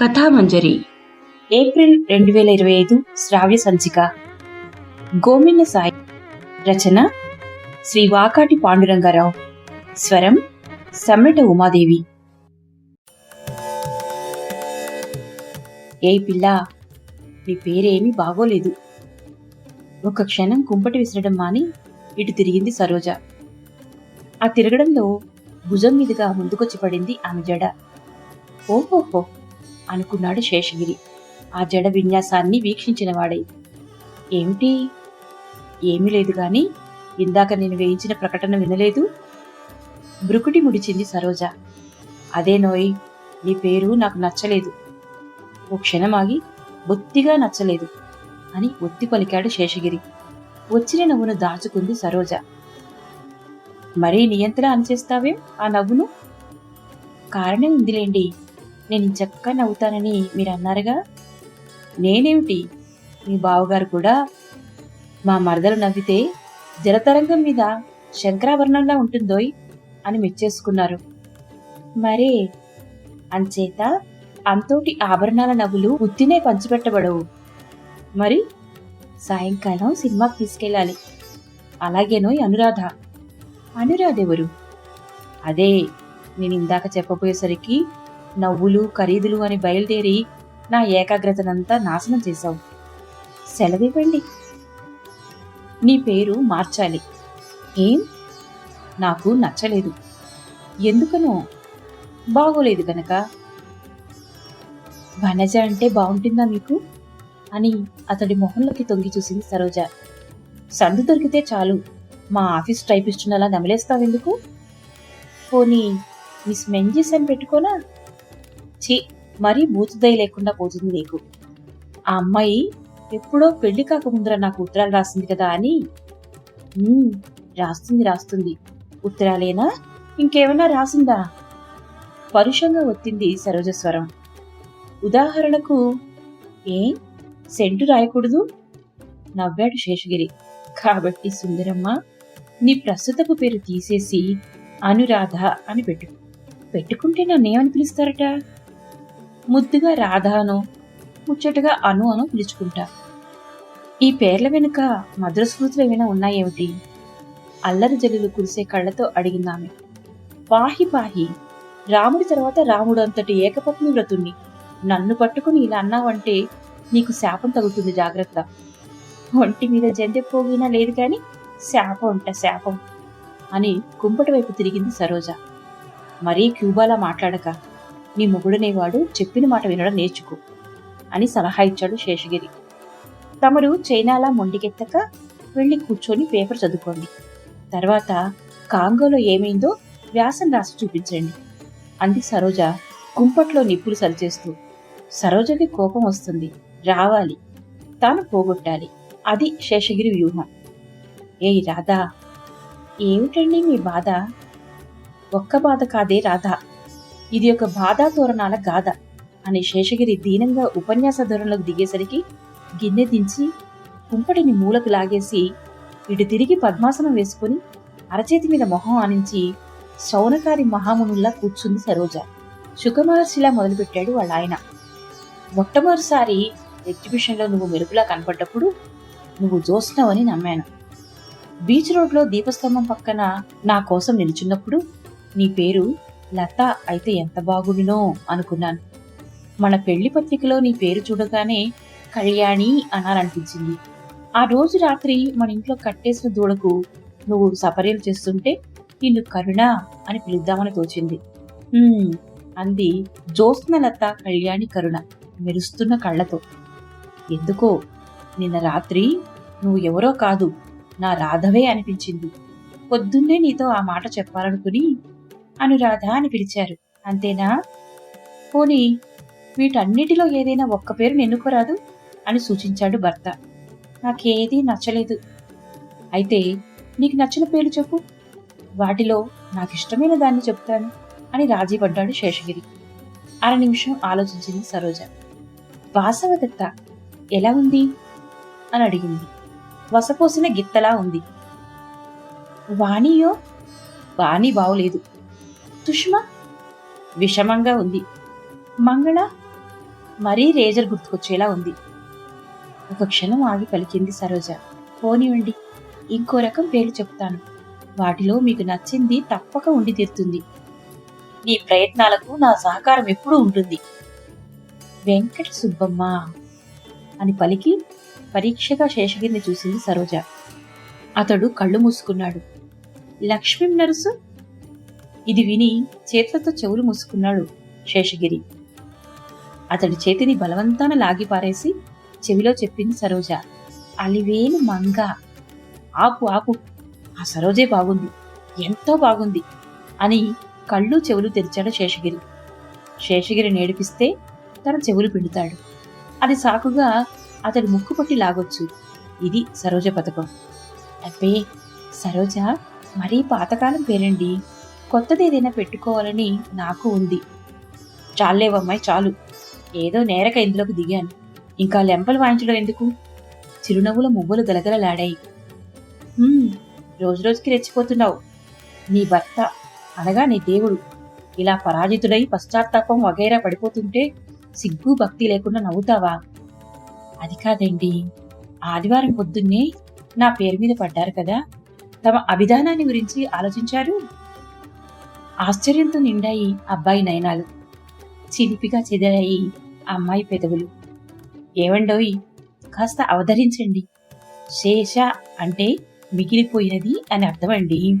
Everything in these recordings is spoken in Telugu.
కథామంజరి. ఏప్రిల్ రెండు వేల ఇరవై ఐదు శ్రావ్య సంచిక. గోమిన్న సాయి రచన శ్రీ వాకాటి పాండురంగారావు. స్వరం సమ్మెట ఉమాదేవి. ఏ పిల్ల నీ పేరేమీ బాగోలేదు. ఒక క్షణం కుంపటి విసరడం మాని ఇటు తిరిగింది సరోజ. ఆ తిరగడంలో భుజం మీదుగా ముందుకొచ్చి పడింది ఆమె జడ. ఓహోహో! అనుకున్నాడు శేషగిరి. ఆ జడ విన్యాసాన్ని వీక్షించిన వాడై ఏమిటి? ఏమీ లేదు గాని ఇందాక నేను వేయించిన ప్రకటన వినలేదు? బ్రుకుటి ముడిచింది సరోజ. అదే నోయ్ నీ పేరు నాకు నచ్చలేదు. ఓ క్షణం ఆగి బొత్తిగా నచ్చలేదు అని ఒత్తి పలికాడు శేషగిరి. వచ్చిన నవ్వును దాచుకుంది సరోజ. మరీ నియంత్రణ అనిచేస్తావేం ఆ నవ్వును? కారణం ఉందిలేండి. నేను చక్కగా నవ్వుతానని మీరు అన్నారుగా నేనేమిటి? మీ బావగారు కూడా మా మరదలు నవ్వితే జలతరంగం మీద శంకరాభరణంలా ఉంటుందోయ్ అని మెచ్చేసుకున్నారు. మరే అంచేత అంతోటి ఆభరణాల నవ్వులు ఉత్తినే పంచిపెట్టబడవు. మరి సాయంకాలం సినిమాకి తీసుకెళ్ళాలి. అలాగేనోయ్ అనురాధ. అనురాధ ఎవరు అదే నేను ఇందాక చెప్పబోయేసరికి నవ్వులు ఖరీదులు అని బయలుదేరి నా ఏకాగ్రతనంతా నాశనం చేశావు. సెలవివ్వండి. నీ పేరు మార్చాలి. ఏం? నాకు నచ్చలేదు. ఎందుకనో? బాగోలేదు గనక. వనజ అంటే బాగుంటుందా మీకు? అని అతడి మొహంలోకి తొంగి చూసింది సరోజ. సందు దొరికితే చాలు. మా ఆఫీస్ టైపిస్టునలా నమిలేస్తావెందుకు? పోనీ మిస్ మెంజిస్ అని పెట్టుకోనా? ఛీ మరీ బూతుదయ లేకుండా పోతుంది నీకు. ఆ అమ్మాయి ఎప్పుడో పెళ్ళి కాకముందర నాకు ఉత్తరాలు రాసింది కదా అని. రాస్తుంది రాస్తుంది. ఉత్తరాలేనా? ఇంకేమైనా రాసిందా? పరుషంగా ఒత్తింది సరోజస్వరం. ఉదాహరణకు ఏ? సెంటు రాయకూడదు? నవ్వాడు శేషగిరి. కాబట్టి సుందరమ్మ నీ ప్రస్తుతపు పేరు తీసేసి అనురాధ అని పెట్టు. పెట్టుకుంటే నన్నేమని పిలుస్తారట? ముద్దుగా రాధాను ముచ్చటగా అను అను పిలుచుకుంటా. ఈ పేర్ల వెనుక మధుర స్మృతులు ఏమైనా ఉన్నాయేమిటి? అల్లరి జల్లులు కురిసే కళ్ళతో అడిగిందామె పాహి పాహి రాముడి తర్వాత రాముడు అంతటి ఏకపత్ని వ్రతుణ్ణి. నన్ను పట్టుకుని ఇలా అన్నావంటే నీకు శాపం తగులుతుంది జాగ్రత్త ఒంటి మీద జంతె పోగినా లేదు కాని శాపం అంట శాపం అని కుంపటి వైపు తిరిగింది సరోజ. మరీ క్యూబాలా మాట్లాడక. నీ మొగుడనేవాడు చెప్పిన మాట వినడం నేర్చుకో అని సలహా ఇచ్చాడు శేషగిరి. తమరు చైనాలా మొండికెత్తక వెళ్ళి కూర్చొని పేపర్ చదువుకోండి. తర్వాత కాంగోలో ఏమైందో వ్యాసం రాసి చూపించండి. అంది సరోజ కుంపట్లో నిప్పులు సరిచేస్తూ. సరోజకి కోపం వస్తుంది. రావాలి. తాను పోగొట్టాలి. అది శేషగిరి వ్యూహం. ఏయ్ రాధా! ఏమిటండి మీ బాధ? ఒక్క బాధ కాదే రాధా. ఇది ఒక బాధా తోరణాల గాథ అని శేషగిరి దీనంగా ఉపన్యాస ధోరణిలోకి దిగేసరికి గిన్నె దించి కుంపటిని మూలకు లాగేసి ఇటు తిరిగి పద్మాసనం వేసుకుని అరచేతి మీద మొహం ఆనించి శౌనకారి మహామునుల్లా కూర్చుంది సరోజ. శుకమహర్షిలా మొదలుపెట్టాడు వాళ్ళ ఆయన మొట్టమొదటిసారి ఎగ్జిబిషన్లో నువ్వు మెరుపులా కనపడ్డప్పుడు నువ్వు జోస్తున్నావని నమ్మాను. బీచ్ రోడ్లో దీపస్తంభం పక్కన నా కోసం నిలుచున్నప్పుడు నీ పేరు లత అయితే ఎంత బాగుడినో అనుకున్నాను. మన పెళ్ళి పత్రికలో నీ పేరు చూడగానే కళ్యాణి అనాలనిపించింది. ఆ రోజు రాత్రి మన ఇంట్లో కట్టేసిన దూడకు నువ్వు సపర్యలు చేస్తుంటే నిన్ను కరుణ అని పిలుద్దామని తోచింది. అంది జోస్న లత కళ్యాణి కరుణ మెరుస్తున్న కళ్ళతో. ఎందుకో? నిన్న రాత్రి నువ్వు ఎవరో కాదు నా రాధవే అనిపించింది. పొద్దున్నే నీతో ఆ మాట చెప్పాలనుకుని అనురాధ అని పిలిచారు. అంతేనా? పోనీ వీటన్నిటిలో ఏదైనా ఒక్క పేరు ఎన్నుకోరాదు అని సూచించాడు భర్త. నాకేదీ నచ్చలేదు. అయితే నీకు నచ్చిన పేరు చెప్పు. వాటిలో నాకు ఇష్టమైన దాన్ని చెప్తాను అని రాజీ పడ్డాడు శేషగిరి. అర నిమిషం ఆలోచించింది సరోజ. వాసవదత్త ఎలా ఉంది? అని అడిగింది. వసపోసిన గిత్తలా ఉంది. వాణియో? వాణి బావులేదు. తుష్మ విషమంగా ఉంది. మంగళ? మరీ రేజర్ గుర్తుకొచ్చేలా ఉంది. ఒక క్షణం ఆగి పలికింది సరోజ. పోనివ్వండి ఇంకో రకం పేర్లు చెప్తాను. వాటిలో మీకు నచ్చింది తప్పక ఉండి తీరుతుంది. నీ ప్రయత్నాలకు నా సహకారం ఎప్పుడూ ఉంటుంది. వెంకట సుబ్బమ్మ అని పలికి పరీక్షగా శేషగిరిని చూసింది సరోజ. అతడు కళ్ళు మూసుకున్నాడు. లక్ష్మీ నరుసు? ఇది విని చేతులతో చెవులు మూసుకున్నాడు శేషగిరి. అతడి చేతిని బలవంతాన లాగి పారేసి చెవిలో చెప్పింది సరోజ. అలివేలు మంగ. ఆపు ఆపు. ఆ సరోజే బాగుంది. ఎంతో బాగుంది అని కళ్ళు చెవులు తెరిచాడు శేషగిరి. శేషగిరి నేడిపిస్తే తన చెవులు పిండుతాడు. అది సాకుగా అతడి ముక్కు పట్టి లాగొచ్చు. ఇది సరోజ పథకం. అబ్బే సరోజ మరీ పాతకాలం పేరండి. కొత్తది ఏదైనా పెట్టుకోవాలని నాకు ఉంది. చాలేవమ్మాయి చాలు. ఏదో నేరక ఇందులోకి దిగాను. ఇంకా లెంపలు వాయించడం ఎందుకు? చిరునవ్వుల మువ్వలు గలగలలాడాయి. రోజు రోజుకి రెచ్చిపోతున్నావు. నీ భర్త అనగా నీ దేవుడు. ఇలా పరాజితుడై పశ్చాత్తాపం వగైరా పడిపోతుంటే సిగ్గు భక్తి లేకుండా నవ్వుతావా? అది కాదండి. ఆదివారం పొద్దున్నే నా పేరు మీద పడ్డారు కదా? తమ అభిధానాన్ని గురించి ఆలోచించారు? ఆశ్చర్యంతో నిండాయి అబ్బాయి నయనాలు. చిలిపిగా చెదరాయి అమ్మాయి పెదవులు. ఏవండోయ్ కాస్త అవతరించండి. శేష అంటే మిగిలిపోయినది అని అర్థమండి.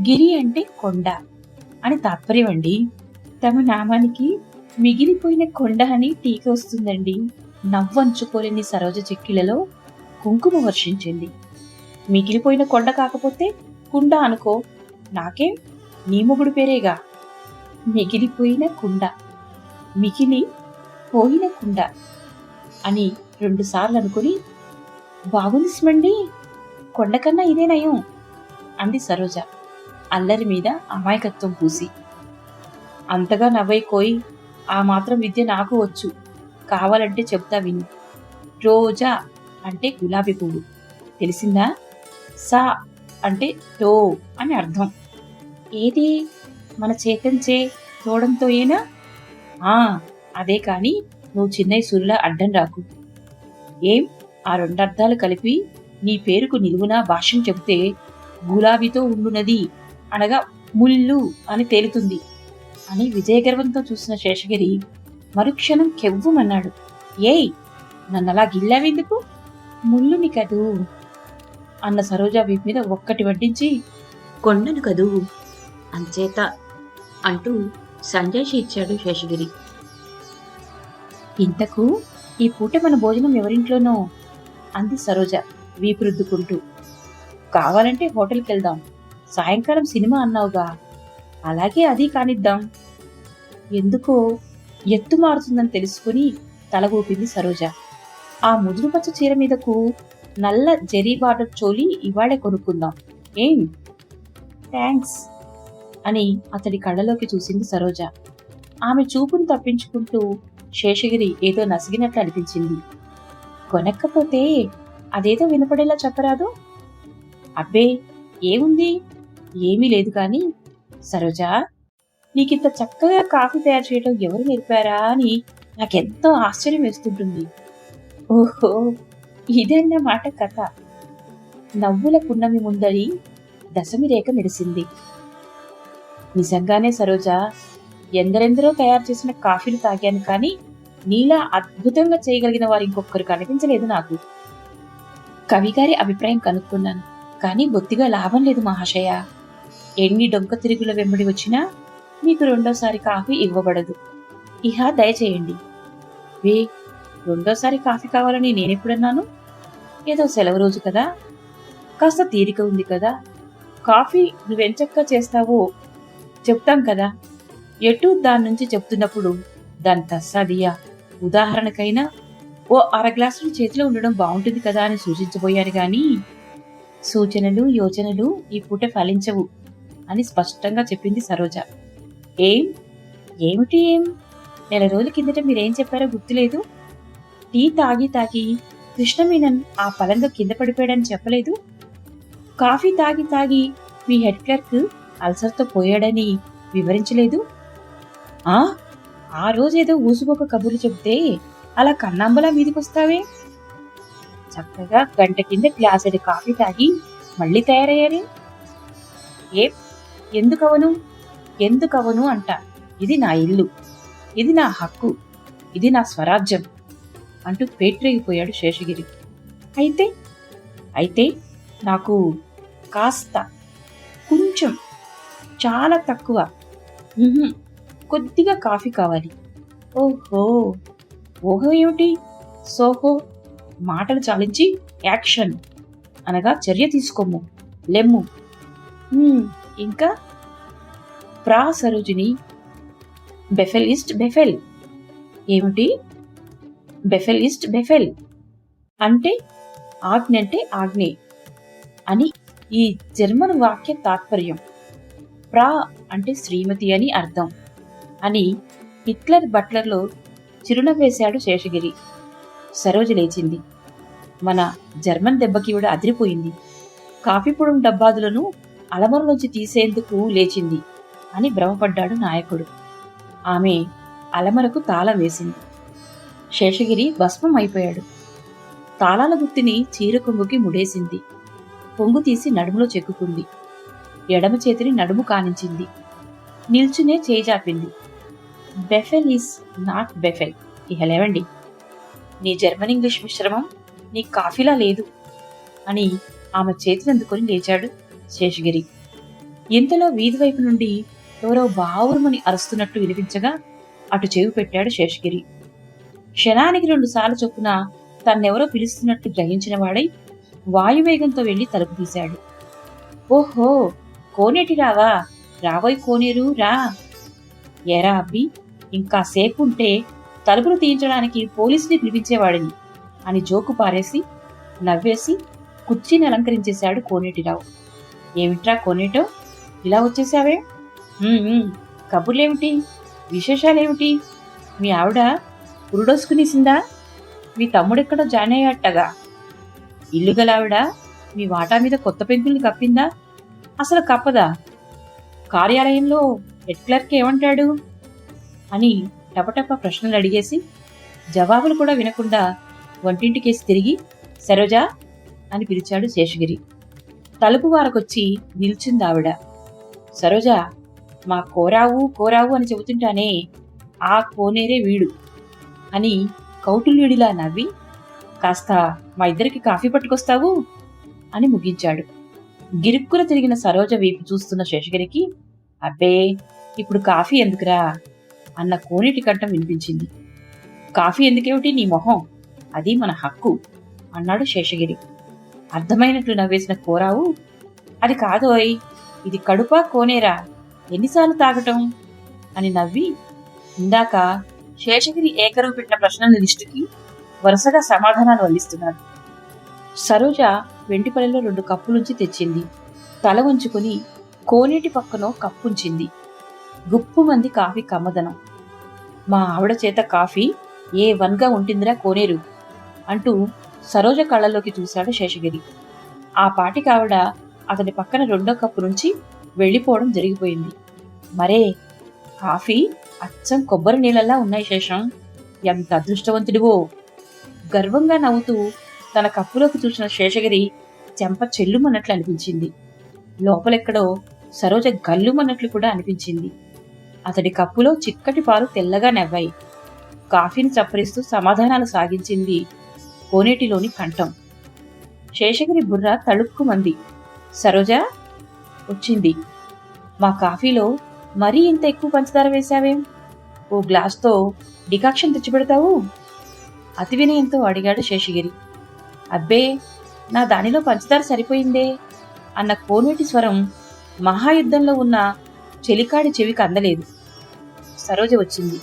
గిరి అంటే కొండ అని తాత్పర్యం అండి తమ నామానికి మిగిలిపోయిన కొండ అని టీక వస్తుందండి. నవ్వంచుకోలేని సరోజ చెక్కిలలో కుంకుమ వర్షించింది. మిగిలిపోయిన కొండ కాకపోతే కుండ అనుకో నాకేం? నీ మొగుడు పేరేగా. మిగిలిపోయిన కుండ. మిగిలి పోయిన కుండ అని రెండుసార్లు అనుకుని బాగుంది స్మండి కొండకన్నా ఇదే నయం అంది సరోజ అల్లరి మీద అమాయకత్వం పూసి. అంతగా నవ్వై కోయి ఆ మాత్రం విద్య నాకు వచ్చు. కావాలంటే చెప్తా విను. రోజా అంటే గులాబీ పువ్వు. తెలిసిందా? సా అంటే టో అని అర్థం. ఏది మన చేతంచే తోడంతో ఏనా ఆ అదే కాని నువ్వు చిన్నయ్య సూర్యులా అడ్డం రాకు. ఏం? ఆ రెండర్థాలు కలిపి నీ పేరుకు నిలువునా భాష్యం చెబితే గులాబీతో ఉండునది అనగా ముళ్ళు అని తేలుతుంది అని విజయగర్వంతో చూసిన శేషగిరి మరుక్షణం కెవ్వుమన్నాడు. ఏయ్ నన్నలా గిల్లావెందుకు? ముళ్ళుని కదూ? అన్న సరోజా వీపు మీద ఒక్కటి వడ్డించి కొండను కదూ? అంచేత అంటూ సంజయ్ ఇచ్చాడు శేషగిరి. ఇంతకు ఈ పూట మన భోజనం ఎవరింట్లోనో? అంది సరోజ వీపురుద్దుకుంటూ. కావాలంటే హోటల్కి వెళ్దాం సాయంకాలం సినిమా అన్నావుగా. అలాగే అది కానిద్దాం. ఎందుకో ఎత్తు మారుతుందని తెలుసుకుని తల సరోజ. ఆ ముదురు పచ్చ చీర మీదకు నల్ల జెరీ బార్డర్ చోలి ఇవాళే కొనుక్కుందాం. ఏం? థ్యాంక్స్ అని అతడి కళ్ళలోకి చూసింది సరోజ. ఆమె చూపును తప్పించుకుంటూ శేషగిరి ఏదో నసిగినట్లు అనిపించింది. కొనక్కపోతే అదేదో వినపడేలా చెప్పరాదు? అబ్బే ఏముంది? ఏమీ లేదు కాని సరోజా నీకింత చక్కగా కాఫీ తయారు చేయడం ఎవరు నేర్పారా అని నాకెంతో ఆశ్చర్యం వేస్తుంటుంది. ఓహో ఇదన్నమాట కథ. నవ్వుల పున్నమి ముందరి దశమి రేఖ మెరిసింది. నిజంగానే సరోజా ఎందరెందరో తయారు చేసిన కాఫీలు తాగాను కానీ నీలా అద్భుతంగా చేయగలిగిన వారు ఇంకొకరు కనిపించలేదు నాకు. కవిగారి అభిప్రాయం కనుక్కున్నాను కానీ బొత్తిగా లాభం లేదు మహాశయ. ఎన్ని డొంక తిరుగుల వెంబడి వచ్చినా మీకు రెండోసారి కాఫీ ఇవ్వబడదు. ఇహ దయచేయండి. వే రెండోసారి కాఫీ కావాలని నేనెప్పుడన్నాను? ఏదో సెలవు రోజు కదా. కాస్త తీరిక ఉంది కదా. కాఫీ నువ్వెంచక్క చేస్తావో చెప్తాం కదా. ఎటు దాని నుంచి చెప్తున్నప్పుడు దాని తస్సాదియా. ఉదాహరణకైనా ఓ అర గ్లాసులు చేతిలో ఉండడం బాగుంటుంది కదా అని సూచించబోయారు కానీ సూచనలు యోచనలు ఈ పూట ఫలించవు అని స్పష్టంగా చెప్పింది సరోజ. ఏం? ఏమిటి ఏం? నెల రోజుల కిందట మీరేం చెప్పారో గుర్తులేదు? టీ తాగి తాగి కృష్ణమీనన్ ఆ పలంగా కింద పడిపోయాడని చెప్పలేదు? కాఫీ తాగి తాగి మీ హెడ్ క్లర్క్ అల్సర్తో పోయాడని వివరించలేదు? ఆ? ఆ రోజేదో ఊసుకొక కబుర్లు చెబితే అలా కన్నాంబలా మీదికొస్తావే? చక్కగా గంట కింద గ్లాసెడి కాఫీ తాగి మళ్ళీ తయారయ్యారే? ఏ ఎందుకవను? ఎందుకవను అంట. ఇది నా ఇల్లు. ఇది నా హక్కు. ఇది నా స్వరాజ్యం అంటూ పేట్రేగిపోయాడు శేషగిరి. అయితే అయితే నాకు కాస్త కొంచెం చాలా తక్కువ. కొద్దిగా కాఫీ కావాలి. ఓహో. ఓహో ఏమిటి? సోహో. మాటలు చాలించి యాక్షన్. అనగా చర్య తీసుకోము. లెమ్ము. ఇంకా? ప్రా సరోజిని. బెఫెల్ ఇస్ట్ బెఫెల్. ఏమిటి? బెఫెల్ ఇస్ట్ బెఫెల్. అంటే ఆజ్ఞ అంటే ఆజ్ఞే. అని ఈ జర్మన్ వాక్య తాత్పర్యం. ప్రా అంటే శ్రీమతి అని అర్థం అని హిట్లర్ బట్లర్లో చిరునవ్వేశాడు శేషగిరి. సరోజ లేచింది. మన జర్మన్ దెబ్బకి కూడా అదిరిపోయింది. కాఫీ పొడం డబ్బాదులను నుంచి తీసేందుకు లేచింది అని భ్రమపడ్డాడు నాయకుడు. ఆమె అలమరకు తాళం వేసింది. శేషగిరి భస్మం అయిపోయాడు. తాళాల గుత్తిని చీర కొంగుకి ముడేసింది. పొంగు తీసి నడుములో చెక్కుకుంది. ఎడమ చేతిని నడుము కానించింది. నిల్చునే చేజాపింది బెఫెల్ ఈస్ నాట్ బెఫెల్. ఇహ లేవండి. నీ జర్మన్ ఇంగ్లీష్ మిశ్రమం నీ కాఫీలా లేదు అని ఆమె చేతిని అందుకొని లేచాడు శేషగిరి. ఇంతలో వీధి వైపు నుండి ఎవరో బావురుమని అరుస్తున్నట్టు వినిపించగా అటు చెవి పెట్టాడు శేషగిరి. క్షణానికి రెండు సార్లు చొప్పున తన్నెవరో పిలుస్తున్నట్టు గ్రహించిన వాడై వాయువేగంతో వెళ్ళి తలుపు తీశాడు. ఓహో! కోనేటి రావా? రాబోయ్ కోనేరు రా. ఏరా అబ్బి ఇంకా సేపు ఉంటే తలుపులు తీయించడానికి పోలీసుని పిలిపించేవాడిని అని జోకు పారేసి నవ్వేసి కుర్చీని అలంకరించేశాడు కోనేటిరావు. ఏమిట్రా కోనేటో? ఇలా వచ్చేసావే కబుర్లేమిటి? విశేషాలేమిటి? మీ ఆవిడ ఉరుడోసుకునేసిందా మీ తమ్ముడెక్కడో జాయిన్ అయ్యాటగా ఇల్లు గలావిడ మీ వాటా మీద కొత్త పెంకుల్ని కప్పిందా? అసలు కప్పదా కార్యాలయంలో హెడ్ క్లర్క్ ఏమంటాడు? అని టపటప ప్రశ్నలు అడిగేసి జవాబులు కూడా వినకుండా వంటింటికేసి తిరిగి సరోజా అని పిలిచాడు శేషగిరి. తలుపు వారకొచ్చి నిల్చుంది ఆవిడ సరోజా మా కోరావు కోరావు అని చెబుతుంటానే ఆ కోనేరే వీడు అని కౌటుల్యుడిలా నవ్వి కాస్త మా ఇద్దరికి కాఫీ పట్టుకొస్తావు అని ముగించాడు. గిరుక్కున తిరిగిన సరోజ వీపు చూస్తున్న శేషగిరికి అబ్బే ఇప్పుడు కాఫీ ఎందుకురా? అన్న కోనేటి కంఠం వినిపించింది. కాఫీ ఎందుకేమిటి నీ మొహం? అది మన హక్కు అన్నాడు శేషగిరి. అర్థమైనట్లు నవ్వేసిన కోరావు అది కాదోయ్ ఇది కడుపా కోనేరా ఎన్నిసార్లు తాగటం? అని నవ్వి ఇందాక శేషగిరి ఏకరువు పెట్టిన ప్రశ్నల లిస్టుకి వరుసగా సమాధానాలు వల్లిస్తున్నాడు. సరోజ వెంటిపల్లెలో రెండు కప్పులుంచి తెచ్చింది. తల ఉంచుకుని కోనేటి పక్కనో కప్పుంచింది. గుప్పు మంది కాఫీ కమ్మదనం. మా ఆవిడ చేత కాఫీ ఏ వన్గా ఉంటుందిరా కోనేరు? అంటూ సరోజ కళ్ళలోకి చూశాడు శేషగిరి. ఆ పాటికి ఆవిడ అతని పక్కన రెండో కప్పు నుంచి వెళ్ళిపోవడం జరిగిపోయింది. మరే కాఫీ అచ్చం కొబ్బరి నీళ్ళలా ఉన్నాయి శేషం. ఎంత అదృష్టవంతుడివో. గర్వంగా నవ్వుతూ తన కప్పులోకి చూసిన శేషగిరి చెంప చెల్లుమన్నట్లు అనిపించింది. లోపలెక్కడో సరోజ గల్లుమన్నట్లు కూడా అనిపించింది. అతడి కప్పులో చిక్కటి పాలు తెల్లగా నవ్వాయి. కాఫీని చప్పరిస్తూ సమాధానాలు సాగించింది కోనేటిలోని కంఠం. శేషగిరి బుర్ర తళుక్కుమంది. సరోజ వచ్చింది. మా కాఫీలో మరీ ఇంత ఎక్కువ పంచదార వేశావేం? ఓ గ్లాస్తో డికాక్షన్ తెచ్చిపెడతావు? అతి వినయంతో అడిగాడు శేషగిరి. అబ్బే నా దానిలో పంచదార సరిపోయిందే అన్న కోనేటి స్వరం మహాయుద్ధంలో ఉన్న చెలికాడి చెవికి అందలేదు. సరోజ వచ్చింది.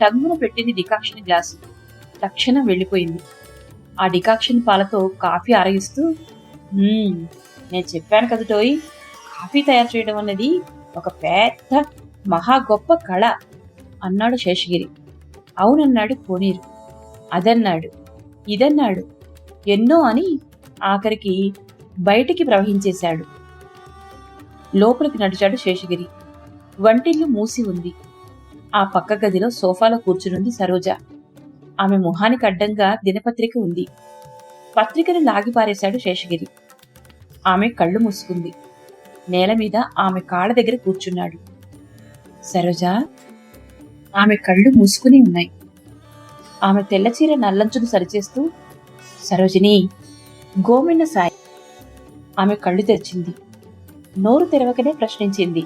టంగున పెట్టింది డికాక్షన్ గ్లాసు. తక్షణం వెళ్ళిపోయింది. ఆ డికాక్షన్ పాలతో కాఫీ ఆరగిస్తూ నేను చెప్పాను కదటోయ్ కాఫీ తయారు చేయడం అన్నది ఒక పెద్ద మహా గొప్ప కళ అన్నాడు శేషగిరి. అవునన్నాడు కోనేరు. అదన్నాడు ఇదన్నాడు ఎన్నో అని ఆఖరికి బయటికి ప్రవహించేశాడు. లోపలికి నడిచాడు శేషగిరి. వంటిల్లు మూసి ఉంది. ఆ పక్క గదిలో సోఫాలో కూర్చునుంది సరోజ. ఆమె మొహానికి అడ్డంగా దినపత్రిక ఉంది. పత్రికను లాగిపారేశాడు శేషగిరి. ఆమె కళ్ళు మూసుకుంది. నేల మీద ఆమె కాళ్ళ దగ్గర కూర్చున్నాడు. సరోజ ఆమె కళ్ళు మూసుకుని ఉన్నాయి. ఆమె తెల్లచీర నల్లంచును సరిచేస్తూ సరోజిని గోమిన్న సాయి. ఆమె కళ్ళు తెరిచింది. నోరు తెరవకనే ప్రశ్నించింది.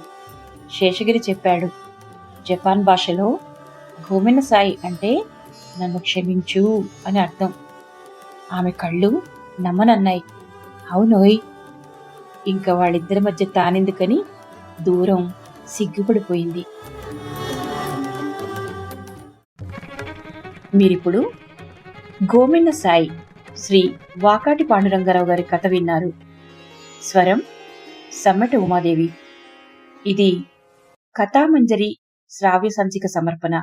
శేషగిరి చెప్పాడు జపాన్ భాషలో గోమిన్న సాయి అంటే నన్ను క్షమించు అని అర్థం. ఆమె కళ్ళు నమ్మనన్నాయి. అవునోయ్ ఇంకా వాళ్ళిద్దరి మధ్య తానెందుకని దూరం సిగ్గుపడిపోయింది. మీరిప్పుడు గోమిన్న సాయి శ్రీ వాకాటి పాండురంగారావు గారి కథ విన్నారు. స్వరం సమ్మటి ఉమాదేవి. ఇది కథామంజరి శ్రావ్య సంచిక సమర్పణ.